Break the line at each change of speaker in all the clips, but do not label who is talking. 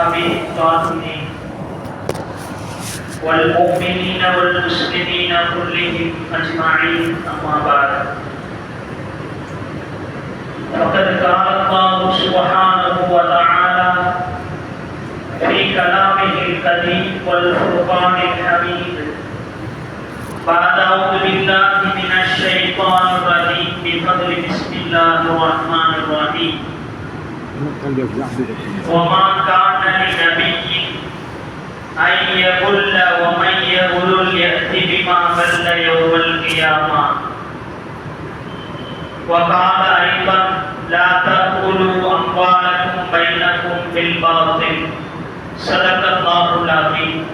وأصحابه الطاهرين والمؤمنين والمسلمين كلهم أجمعين أما بعد فقد قال الله سبحانه وتعالى في كلامه القديم والفرقان الحميد بعد أعوذ بالله من الشيطان الرجيم بفضل بسم الله الرحمن الرحيم وما كان لنبي أن يغل ومن يغل يأتي بما غل يوم القيامة. وقال أيضا لا تأكلوا أموالكم بينكم بالباطل. صدق الله العظيم.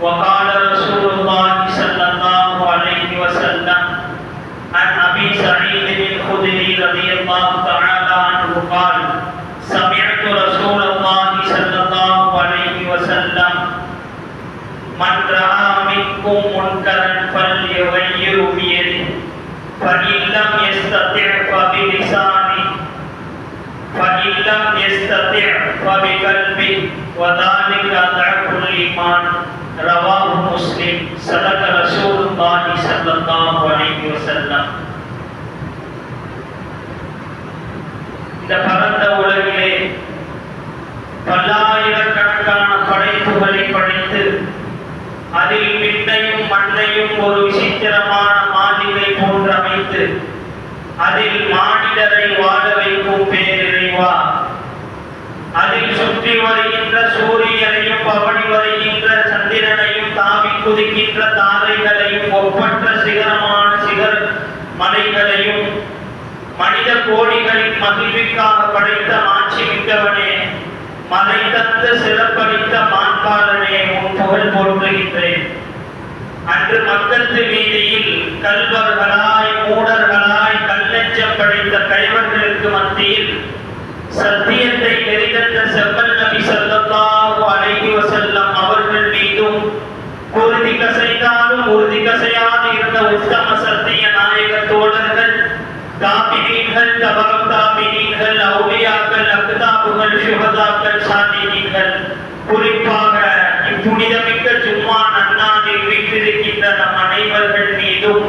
وقال رسول الله صلى الله عليه وسلم عن أبي سعيد يستطع فبقلبه وذلك ضعف الإيمان رواه مسلم صدق رسول الله صلى الله عليه وسلم இந்த பரந்த உலகிலே பல்லாயிரக்கணக்கான படைப்புகளை படைத்து அதில் விண்ணையும் மண்ணையும் ஒரு விசித்திரமான மாளிகை போன்று அமைத்து அதில் மானிடரை வாழ வைக்கும் பேரிறைவா அதில் சுற்றி வருகின்ற சூரியனையும் பவனி வருகின்ற சந்திரனையும் தாவி குதிக்கின்ற தாரைகளையும் ஒப்பற்ற சிகரமான சிகர மலைகளையும் மனித கோடிகளின் மகிழ்விற்காக படைத்த ஆட்சி மிக்கவனே மலை தந்த சிறப்பளித்த மாண்பாளனே உன் புகழ் போற்றுகின்றேன். அன்று மக்கத்து வீதியில் கல்வர்களாய் மூடர்களாய் கல்லெச்சம் படைத்த கைவர்களுக்கு மத்தியில் சத்தியத்தை தெரிந்த செவ்வல் நபி ஸல்லல்லாஹு அலைஹி வஸல்லம் அவர்கள் மீதும் உறுதி கசைந்தாலும் உறுதி கசையாது இருந்த உத்தம சத்திய நாயக தோழர்கள் தாபினீன்கள் தபகம் தாபினீன்கள் அவுலியாக்கள் அக்தாபுகள் சுகதாக்கள் சாதினீன்கள் குறிப்பாக இப்புனிதமிக்க ஜும்மா நன்னாளில் வீற்றிருக்கின்ற நம் அனைவர்கள் மீதும்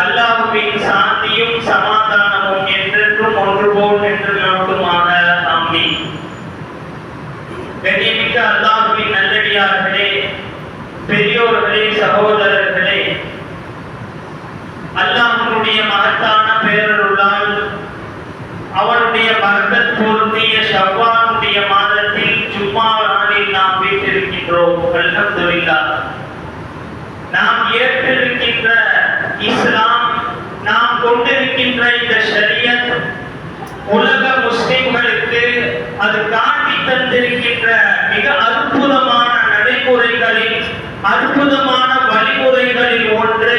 அல்லாஹுவின் சாந்தியும் சமாதானம் என்றென்றும் ஒன்று போல் என்று நோக்குமாக ஆமீன் கண்ணியமிக்க அல்லாஹுவின் நல்லடியார்களே பெரியோர்களே சகோதரர்களே அல்லாஹ்வுடைய மகத்தான பேரருளால் அவனுடைய பரக்கத் பொருந்திய ஷவ்வானுடைய மாதத்தில் சும்மா நாளில் நாம் வீட்டிருக்கின்றோம் அல்ஹம்துலில்லாஹ் நாம் ஏற்றிருக்கின்ற இஸ்லாம் நாம் கொண்டிருக்கின்ற இந்த ஷரியத் உலக முஸ்லிம்களுக்கு அது காட்டி என்ற மிக அற்புதமான நடைமுறைகளில் அற்புதமான வழிமுறைகளில் ஒன்று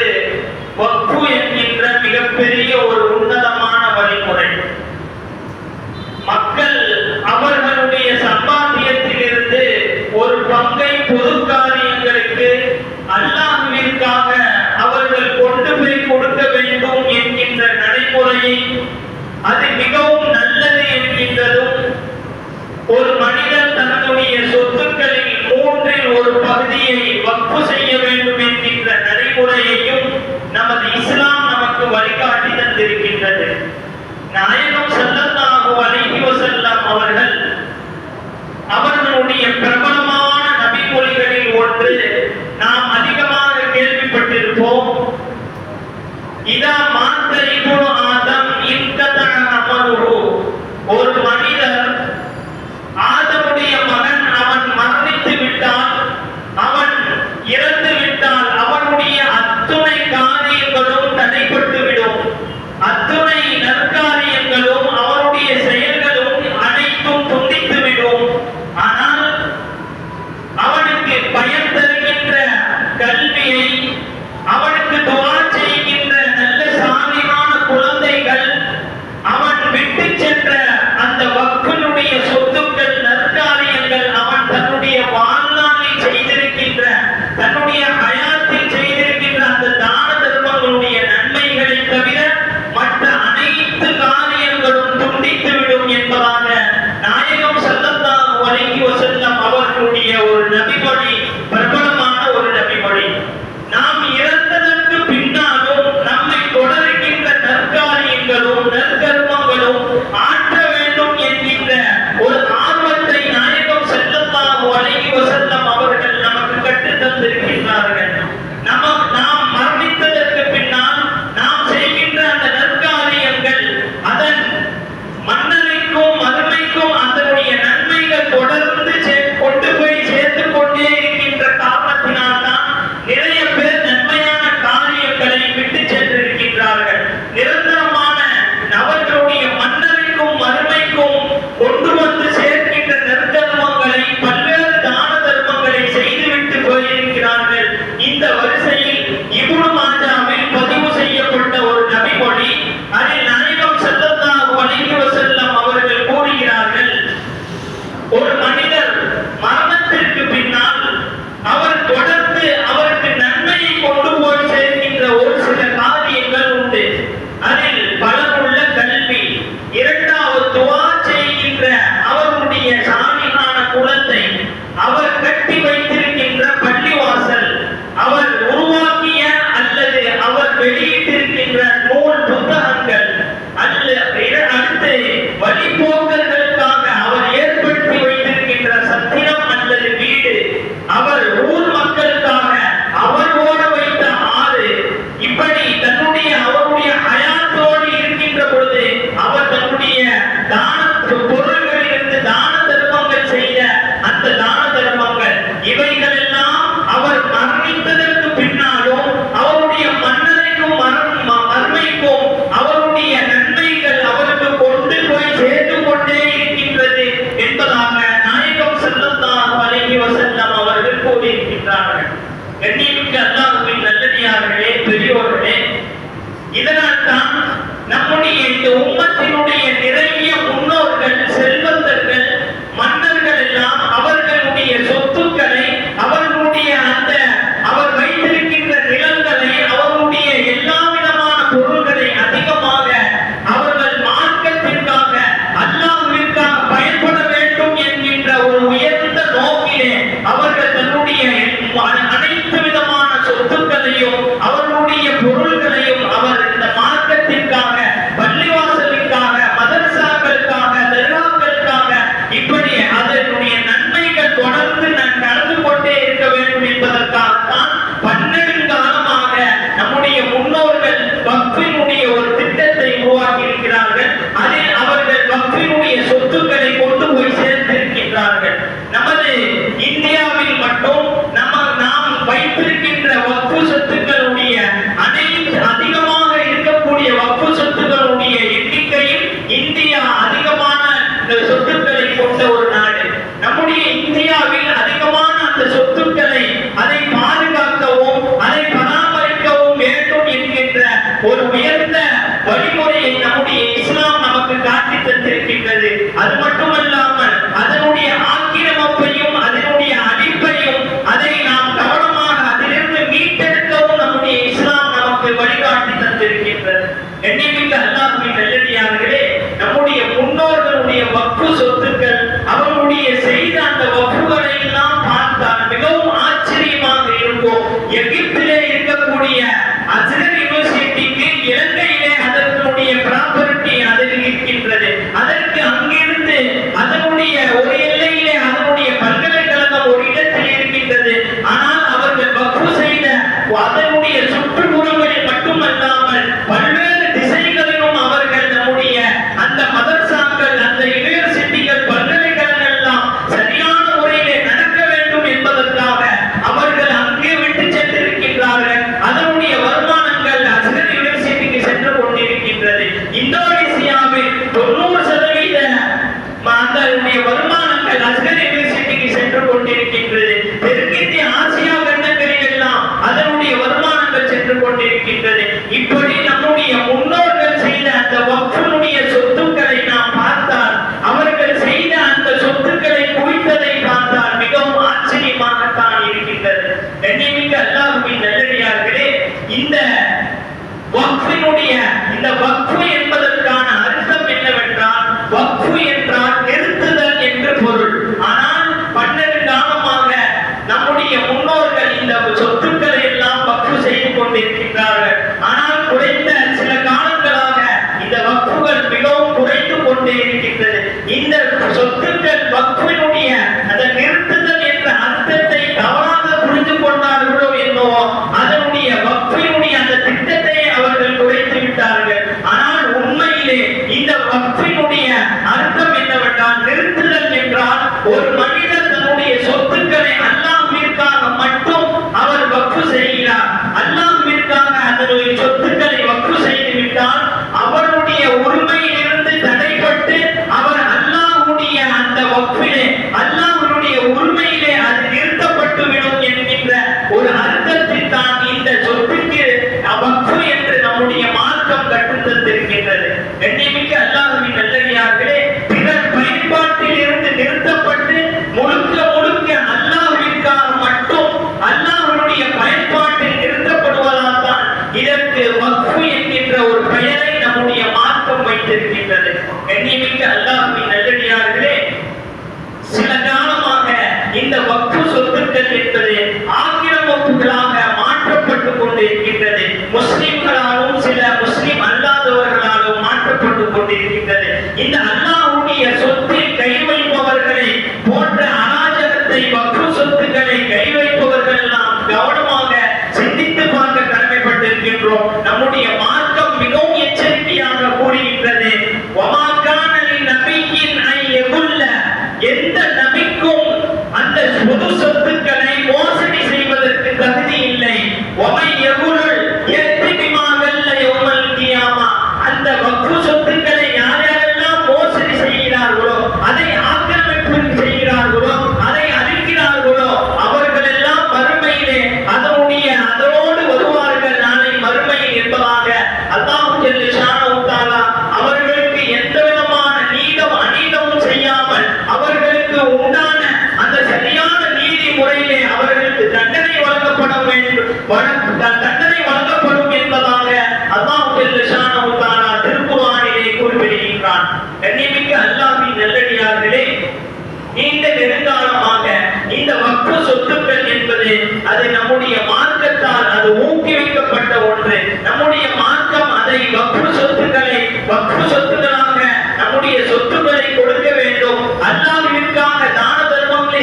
நம்முடைய மார்க்கத்தால் அது ஊக்குவிக்கப்பட்ட ஒன்று. நம்முடைய மார்க்கம் அதை வப்பு சொத்துக்களை வப்பு சொத்துக்களாக நம்முடைய சொத்துக்களை கொடுக்க வேண்டும். அல்லாவிற்காக தான தர்மங்களை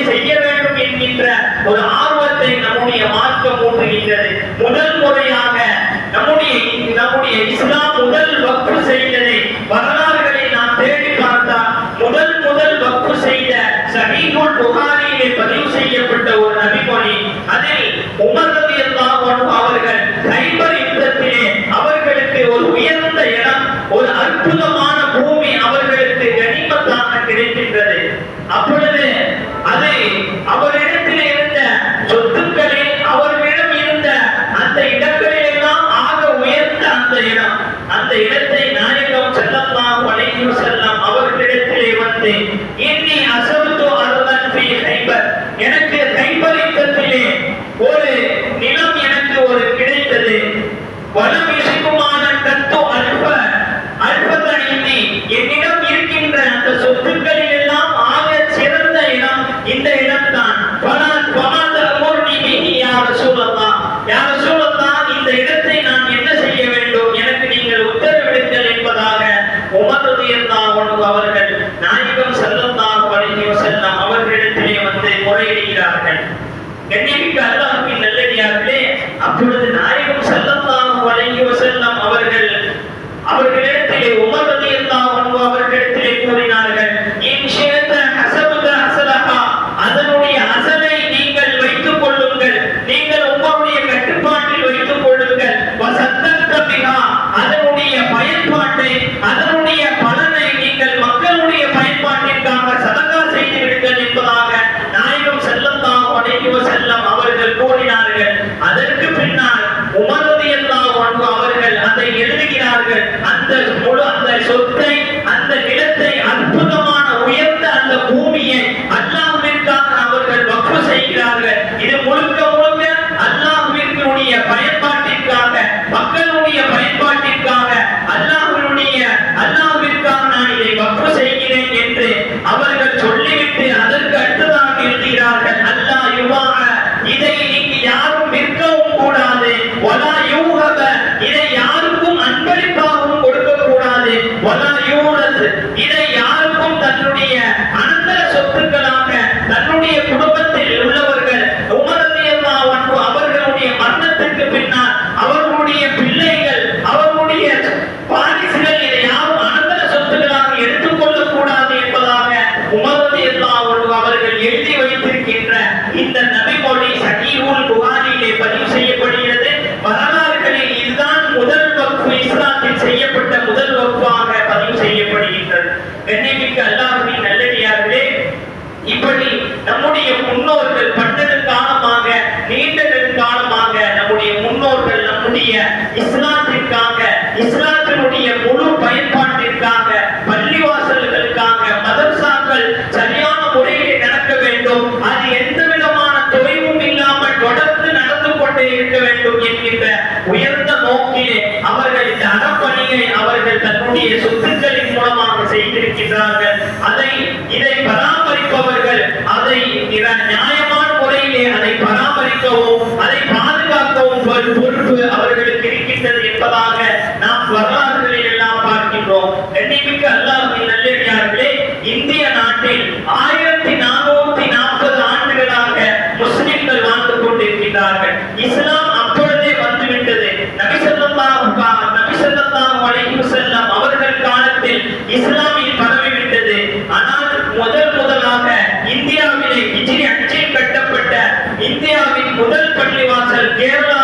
உமர் அவர்கள் அதை எழுதுகிறார்கள். அந்த முழு அந்த சொத்தை internet. பொறுப்பு அவர்களுக்கு இருக்கின்றது என்பதாக நாம் வரலாறுகளை எல்லாம் பார்க்கின்றோம். கண்ணிமிக்க அல்லாஹின் நல்லடியார்களே இந்திய நாட்டில் ஆயிரத்தி நானூத்தி நாற்பது ஆண்டுகளாக முஸ்லிம்கள் வாழ்ந்து கொண்டிருக்கிறார்கள் இஸ்லாம் அப்பொழுதே வந்துவிட்டது. நபிசல்லாஹ் நபிசல்லாஹ் செல்லம் அவர்கள் காலத்தில் இஸ்லாமில் பரவி விட்டது ஆனால் முதல் முதலாக இந்தியாவிலே இஜிரி அச்சில் கட்டப்பட்ட இந்தியாவின் முதல் பள்ளிவாசல் கேரளா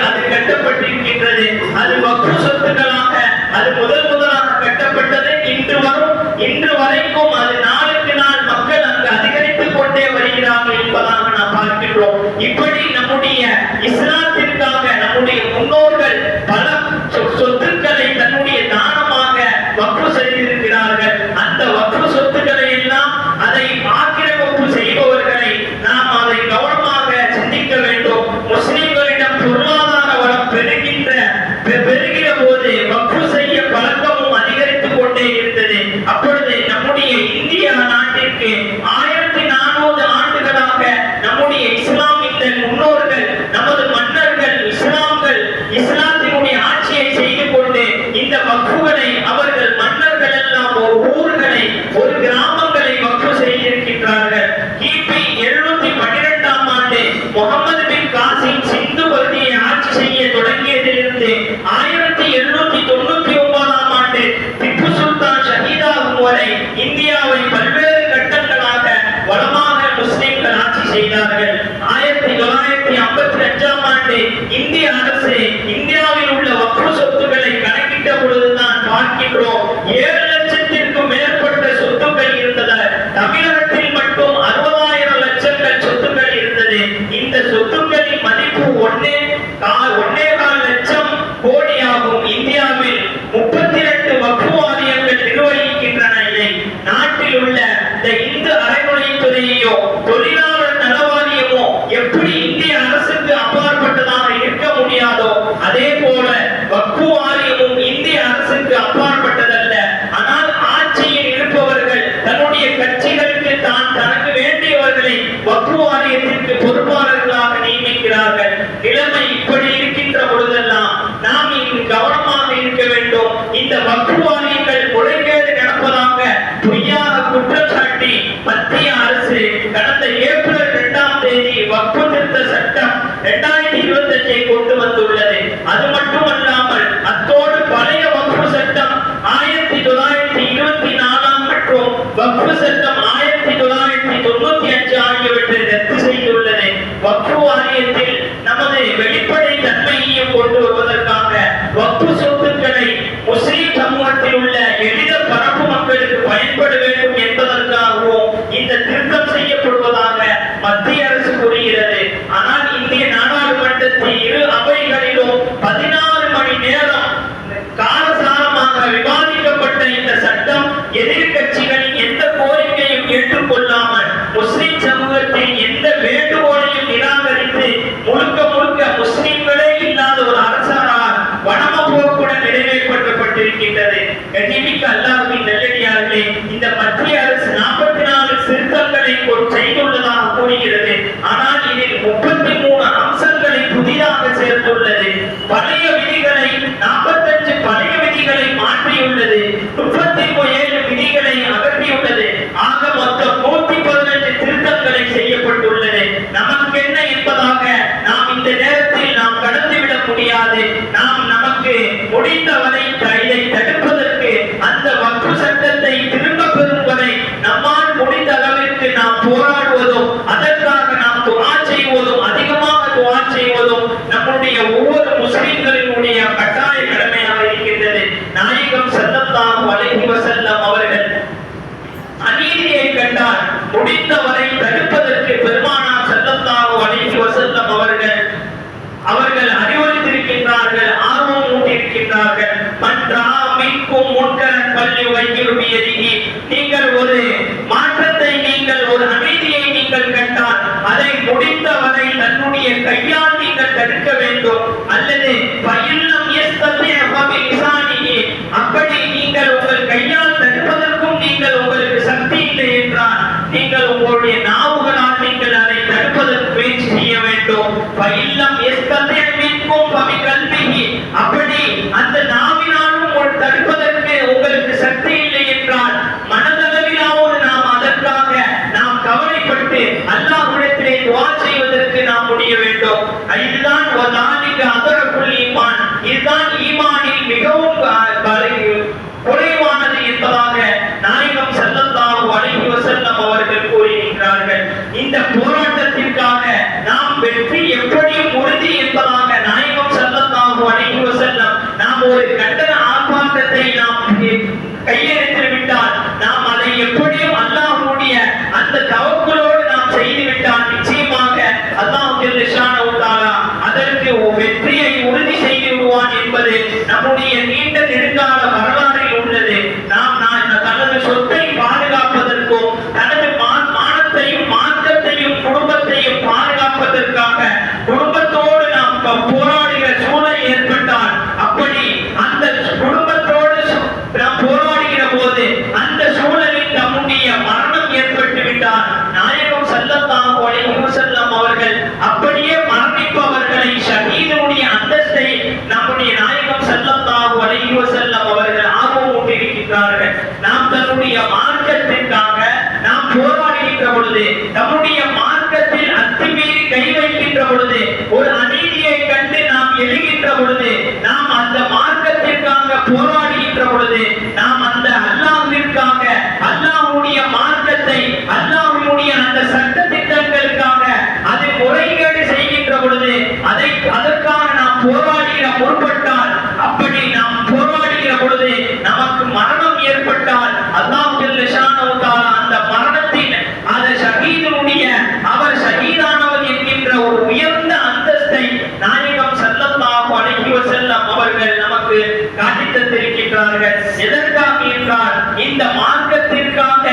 அது கட்டப்பட்டிருக்கின்றது. அது வக்கு சொத்துக்களாக அது முதல் முதலாக கட்டப்பட்டது இன்று வரும் இன்று வரைக்கும் அது நாளுக்கு நாள் மக்கள் அங்கு அதிகரித்துக் கொண்டே வருகிறார்கள் என்பதாக நாம் பார்க்கின்றோம். இப்படி நம்முடைய இஸ்லாத்திற்காக நம்முடைய முன்னோர்கள் பல நிலைமை இப்படி இருக்கின்ற பொழுதெல்லாம் நாம் இங்கு கவனமாக இருக்க வேண்டும். இந்த பக்குவாரியங்கள் முறைகேடு அம்சங்களை செய்துள்ளதாக கூறுகிறது ஆனால் இதில் முப்பத்தி மூணு அம்சங்களை புதிதாக சேர்த்துள்ளது. பழைய விதிகளை நாற்பத்தஞ்சு பழைய விதிகளை மாற்றியுள்ளது. முப்பத்தி ஏழு விதிகளை அகற்றியுள்ளது. ஆக மொத்தம் நூத்தி திருத்தங்களை செய்யப்பட்டுள்ளது. நமக்கு என்ன என்பதாக நாம் இந்த நேரத்தில் நாம் கடந்துவிட முடியாது. நாம் நமக்கு முடிந்தவரை தடுப்பதற்கு அந்த வக்ஃபு சட்டத்தை திரும்ப பெறும் வரை நம்மால் முடிந்த அளவிற்கு நாம் போராடுவதும் அதற்காக நாம் துஆ செய்வதும் அதிகமாக துஆ செய்வதும் நம்முடைய ஒவ்வொரு முஸ்லிம்களினுடைய கட்டாய கடமையாக இருக்கின்றது நாயகம் ஸல்லல்லாஹு அலைஹி வஸல்லம் அவர்கள் அநீதியை கண்டால் முடிந்தவரை தடுப்பதற்கு பெருமானார் ஸல்லல்லாஹு அலைஹி வஸல்லம் அவர்கள் அவர்கள் அறிவுறுத்திருக்கின்றார்கள் ஆர்வம் ஊட்டியிருக்கின்றார்கள் மன்றா மிக்கும் முன்கரன் பள்ளி வைக்கிருமியதிகி நீங்கள் ஒரு மாற்றத்தை நீங்கள் ஒரு அமைதியை நீங்கள் கண்டால் அதை முடிந்தவரை தன்னுடைய கையால் நீங்கள் தடுக்க வேண்டும். அல்லது பயிலம் அப்படி நீங்கள் உங்கள் கையால் தடுப்பதற்கும் நீங்கள் உங்களுக்கு சக்தி இல்லை என்றால் நீங்கள் உங்களுடைய நாவுகளால் நீங்கள் அதை தடுப்பதற்கு முயற்சி செய்ய வேண்டும். பயிலம் எஸ்தல்லே மிக்கும் பவி அப்படி அந்த நாவினாலும் தடுப்பதற்கு உங்களுக்கு சக்தி இல்லை என்றால் மனதளவிலாவது நாம் அதற்காக நாம் கவலைப்பட்டு அல்லாஹ் துவா செய்வதற்கு நாம் முடிய வேண்டும். ஐயா இதுதான் ஈமானில் மிகவும் குறைவானது என்பதாக நாயகம் ஸல்லல்லாஹு அலைஹி வஸல்லம் அவர்கள் கூறுகின்றார்கள். இந்த போராட்டத்திற்காக நாம் வெற்றி எப்படியும் உறுதி என்பதாக நாயகம் ஸல்லல்லாஹு அலைஹி வஸல்லம் நாம் ஒரு கண்டன பொழுது நாம் அந்த மார்க்கத்திற்காக போராடுகின்ற பொழுது நாம் அந்த அல்லாவிற்காக அல்லாவுடைய மார்க்கத்தை அல்லாவுடைய அந்த சட்ட திட்டங்களுக்காக அதை முறைகேடு செய்கின்ற பொழுது அதை அதற்காக நாம் போராடுகிற முற்பட்டால் அப்படி நாம் போராடுகிற பொழுது நமக்கு மரணம் ஏற்பட்டால் அல்லாஹ் ஜல்லஷானஹு தஆலா அந்த மரணத்தின் அந்த ஷஹீதுடைய அவர் ஷஹீதானவர் என்கின்ற ஒரு உயர்ந்த அந்தஸ்தை நாயகம் ஸல்லல்லாஹு அலைஹி வஸல்லம் அவர்கள் நமக்கு காட்டித் தந்திருக்கின்றார்கள் எதற்காக என்றால் இந்த மார்க்கத்திற்காக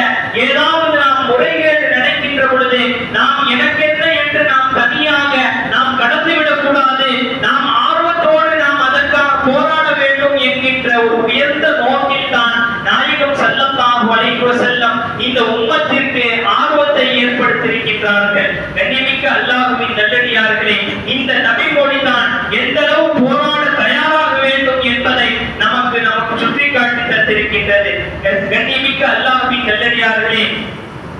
ஏதாவது நாம் முறைகேடு நடக்கின்ற பொழுது நாம் எனக்கென்ன என்று நாம் தனியாக நாம் கடந்துவிடக் கூடாது நாம் ஆர்வத்தோடு நாம் அதற்காக போராட வேண்டும் என்கின்ற ஒரு உயர்ந்த நோக்கில் தான் நாயகம் ஸல்லல்லாஹு அலைஹி செல்லம் இந்த உம்மத்திற்கு ஆர்வத்தை ஏற்படுத்தியிருக்கின்றார்கள். கண்ணியமிக்க அல்லாஹுவின் நல்லடியார்களே இந்த நபி மொழி தான் எந்த அளவு போராட தயாராக வேண்டும் என்பதை நமக்கு நமக்கு சுற்றி காட்டி தந்திருக்கின்றது கண்ணியமிக்க அல்லாஹுவின் நல்லடியார்களே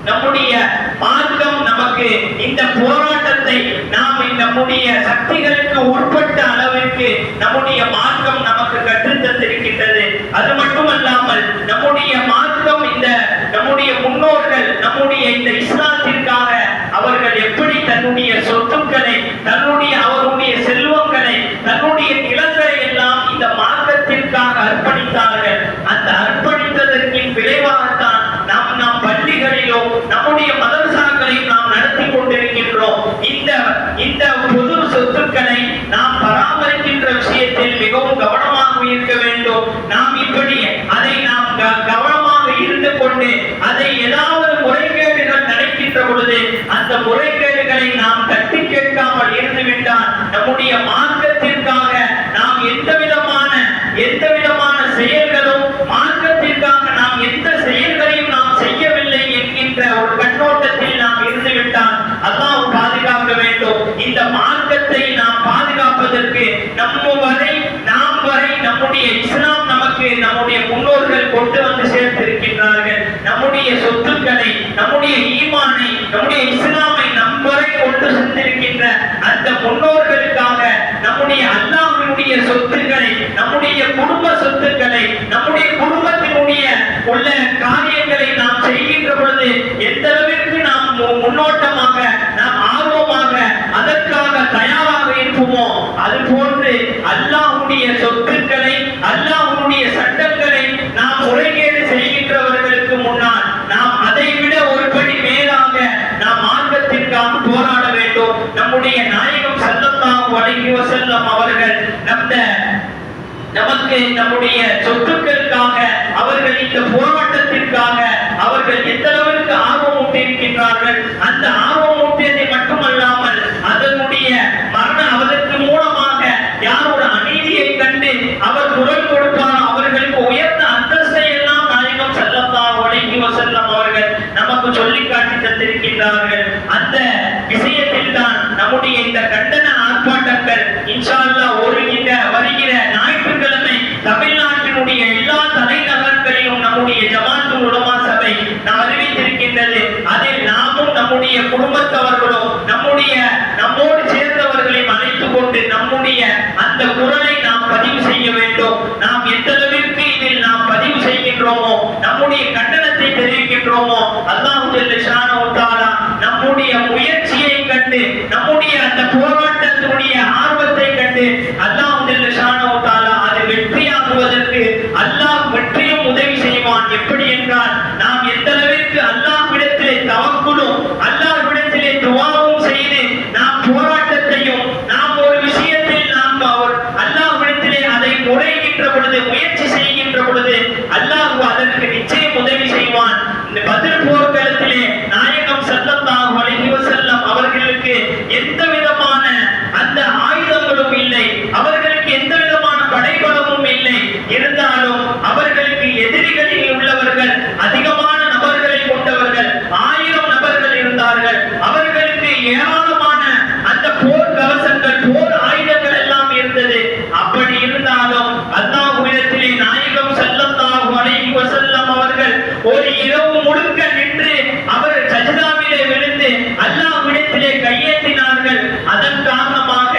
நம்முடைய மார்க்கம் நமக்கு இந்த போராட்ட என்பதை நாம் நம்முடைய சக்திகளுக்கு உட்பட்ட அளவிற்கு நம்முடைய மார்க்கம் நமக்கு கற்றுத் தந்திருக்கின்றது. அது மட்டுமல்லாமல் நம்முடைய மார்க்கம் இந்த நம்முடைய முன்னோர்கள் நம்முடைய இந்த இஸ்லாத்திற்காக அவர்கள் எப்படி தன்னுடைய சொத்துக்களை தன்னுடைய அவருடைய செல்வங்களை தன்னுடைய நிலங்களை எல்லாம் இந்த மார்க்கத்திற்காக அர்ப்பணித்தார்கள். அந்த அர்ப்பணித்ததற்கின் விளைவாகத்தான் நாம் நாம் பள்ளிகளிலோ நம்முடைய மதரசாக்களையும் மிகவும் கவனமாக இருக்க வேண்டும். நாம் இப்படி அதை நாம் கவனமாக இருந்து கொண்டு அதை ஏதாவது முறைகேடுகள் நடக்கின்ற பொழுது அந்த முறைகேடுகளை நாம் தட்டி கேட்காமல் இருந்துவிட்டால் நம்முடைய மார்க்கத்திற்காக நாம் எந்த விதமான எந்த விதமான செயல்களும் மார்க்கத்திற்காக நாம் எந்த செயல்களையும் நாம் செய்யவில்லை என்கின்ற ஒரு கண்ணோட்டத்தில் நாம் இருந்துவிட்டால் அல்லாஹ் பாதுகாக்க வேண்டும். இந்த மார்க்கத்தை நாம் பாதுகாப்பதற்கு நம்ம நம்முடைய இஸ்லாம் நமக்கு நம்முடைய முன்னோர்கள் கொண்டு வந்து சேர்த்திருக்கின்றார்கள். நம்முடைய சொத்துக்களை நம்முடைய ஈமானை நம்முடைய இஸ்லாமை நம் வரை கொண்டு சென்றிருக்கின்ற அந்த முன்னோர்களுக்காக நம்முடைய அல்லாஹினுடைய சொத்துக்களை நம்முடைய குடும்ப சொத்துக்களை நம்முடைய குடும்பத்தினுடைய உள்ள காரியங்களை நாம் செய்கின்ற பொழுது எந்த அளவிற்கு நாம் நமக்கு நம்முடைய சொத்துக்களுக்காக அவர்கள் இந்த போராட்டத்திற்காக அவர்கள் எந்த அளவிற்கு ஆர்வம் ஊட்டியிருக்கின்றார்கள் அந்த ஆர்வம் ஊட்டியதை மட்டுமல்லாமல் அதனுடைய மரண அவதற்கு மூலமாக யார் ஒரு அநீதியை கண்டு அவர் குரல் கொடுப்பாரோ அவர்களுக்கு உயர்ந்த அந்தஸ்தை எல்லாம் நாயகம் ஸல்லல்லாஹு அலைஹி வஸல்லம் அவர்கள் நமக்கு சொல்லி காட்டி தந்திருக்கின்றார்கள். அந்த விஷயத்தில் தான் நம்முடைய இந்த கண்டன ஆர்ப்பாட்டங்கள் இன்ஷா வருகின்ற வருகிற ஞாயிற்றுக்கிழமை தமிழ்நாட்டினுடைய எல்லா தலைநகர்களிலும் நம்முடைய ஜமாத்துல் உலமா சபை நாம் அறிவித்திருக்கின்றது அதில் நாமும் நம்முடைய குடும்பத்தவர்களும் நம்முடைய நம்மோடு சேர்ந்தவர்களையும் அழைத்துக் கொண்டு நம்முடைய அந்த குரலை நாம் பதிவு செய்ய வேண்டும் நாம் எந்த அளவிற்கு இதில் நாம் பதிவு செய்கின்றோமோ நம்முடைய கண்டனத்தை தெரிவிக்கின்றோமோ அல்லாஹு நம்முடைய முயற்சியை கண்டு நம்முடைய அந்த போராட்டத்தினுடைய ஆர்வத்தை கண்டு அல்லாஹு ஜல்ல அது வெற்றியாகுவதற்கு அல்லாஹ் வெற்றியும் உதவி செய்வான். எப்படி என்றால் நாம் எந்த அளவிற்கு சல்லல்லாஹு அலைஹி வஸல்லம் அவர்களுக்கு எந்த விதமான அந்த ஆயுதங்களும் இல்லை அவர்களுக்கு எந்த விதமான படைபலமும் இல்லை இருந்தாலும் அவர்களுக்கு எதிரிகளில் உள்ளவர்கள் அதிகமான நபர்களை கொண்டவர்கள் ஆயிரம் நபர்கள் இருந்தார்கள் அவர்களுக்கு ஏராளமான அந்த போர் கவசங்கள் போர் ஆயுதங்கள் எல்லாம் இருந்தது அப்படி இருந்தாலும் அல்லாஹ்விடத்திலே நாயகம் ஸல்லல்லாஹு அலைஹி வஸல்லம் அவர்கள் ஒரு இரவு முழுக்க நின்று அவர் சஜதாவிலே விழுந்து அல்லாஹ்விடத்திலே கையேந்தினார்கள் அதன் காரணமாக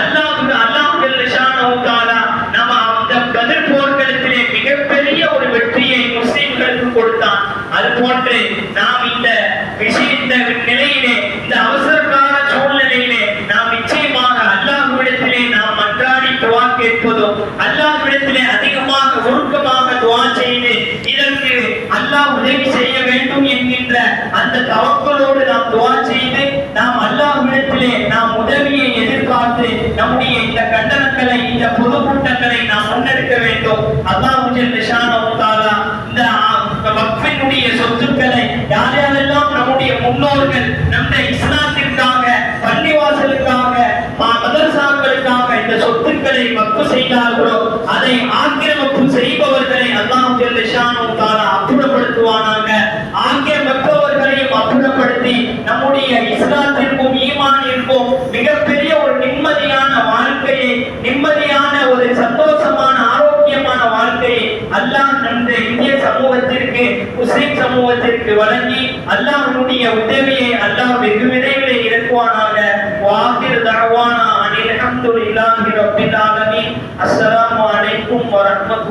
அல்லாஹ் அல்லாஹ் ஜல்ல ஷானஹு தஆலா நம்ம அந்த பதில் போர்க்களத்திலே மிகப்பெரிய ஒரு வெற்றியை முஸ்லிம்களுக்கு கொடுத்தான் அது போன்று நாம் இந்த விஷய இந்த நிலையிலே இந்த அவசர கால சூழ்நிலையிலே நாம் நிச்சயமாக அல்லாஹ்விடத்திலே நாம் மன்றாடி துவா கேட்பதும் அல்லாஹ்விடத்திலே அதிகமாக உருக்கமாக துவா செய்து இதற்கு அல்லாஹ் உதவி செய்ய வேண்டும் என்கின்ற தவக்களோடு நாம் துவா செய்து நாம் அல்லாஹ்விடத்திலே நாம் உதவியை எதிர்பார்த்து நம்முடைய இந்த கண்டனங்களை இந்த பொதுக்கூட்டங்களை நாம் முன்னெடுக்க வேண்டும். அல்லாஹ் ஜல்ல உத்தாரா இந்த ஆ, சொத்துக்களை யார் யாரெல்லாம் நம்முடைய முன்னோர்கள் நம்முடைய இஸ்லாத்திற்காக பள்ளிவாசலுக்காக மதரசாக்களுக்காக இந்த சொத்துக்களை வக்கு செய்தார்களோ அதை ஆக்கிரமிப்பு செய்பவர்களை அல்லாஹ் உத்தாரா ஷானஹு வழங்கி அல்லாஹ்வுடைய உதவியை அல்லாஹ் வெகு விரைவில் இறக்குவானாக. வாஹிர் தஅவானா அனில் ஹம்துலில்லாஹி ரப்பில் ஆலமீன். அஸ்ஸலாமு அலைக்கும் வரஹ்மத்துல்லாஹி